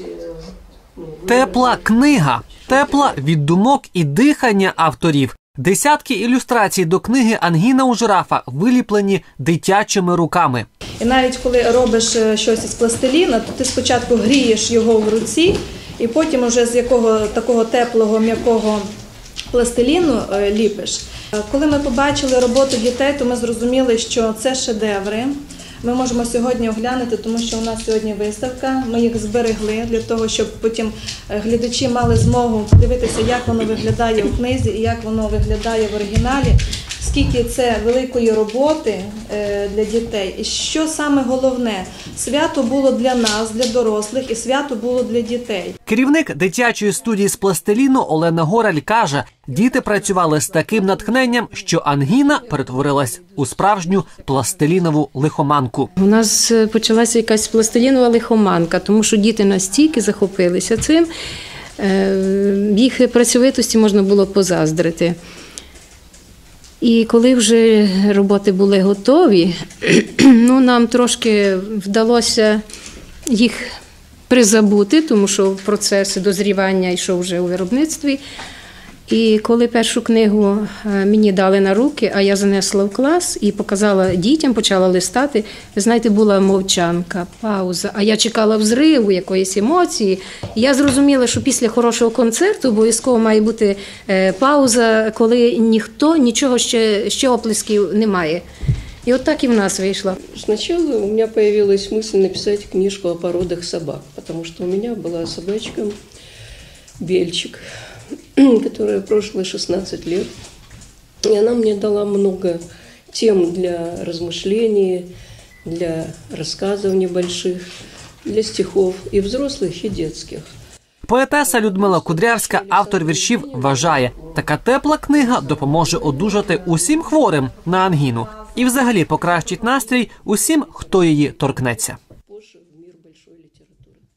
е, ну, Тепла книга, тепла від думок і дихання авторів. Десятки ілюстрацій до книги Ангіна у жирафа виліплені дитячими руками. І навіть коли робиш е, щось із пластиліна, то ти спочатку грієш його в руці, і потім вже з якого такого теплого м'якого пластиліну е, ліпиш. Коли ми побачили роботу дітей, то ми зрозуміли, що це шедеври. Ми можемо сьогодні оглянути, тому що у нас сьогодні виставка. Ми їх зберегли для того, щоб потім е, глядачі мали змогу подивитися, як воно виглядає в книзі і як воно виглядає в оригіналі. Скільки це великої роботи е, для дітей, і що саме головне, свято було для нас, для дорослих, і свято було для дітей. Керівник дитячої студії з пластиліну Олена Гораль каже: діти працювали з таким натхненням, що ангіна перетворилась у справжню пластилінову лихоманку. У нас е, почалася якась пластилінова лихоманка, тому що діти настільки захопилися цим, е, їх працьовитості можна було позаздрити. І коли вже роботи були готові, ну, нам трошки вдалося їх призабути, тому що процес дозрівання йшов вже у виробництві. І коли першу книгу е, мені дали на руки, а я занесла в клас і показала дітям, почала листати. Ви знаєте, була мовчанка, пауза. А я чекала взриву, якоїсь емоції. І я зрозуміла, що після хорошого концерту обов'язково має бути е, пауза, коли ніхто нічого ще, ще оплесків немає. І от так і в нас вийшло. Сначала у меня появилась мысль написать книжку о породах собак, потому что у меня была собачка Бельчик, которая прошлой 16 лет. И она мне дала много тем для размышлений, для рассказов небольших, для стихов и взрослых, и детских. Поетеса Людмила Кудрявська, автор віршів, вважає, така тепла книга допоможе одужати усім хворим на ангіну і взагалі покращить настрій усім, хто її торкнеться.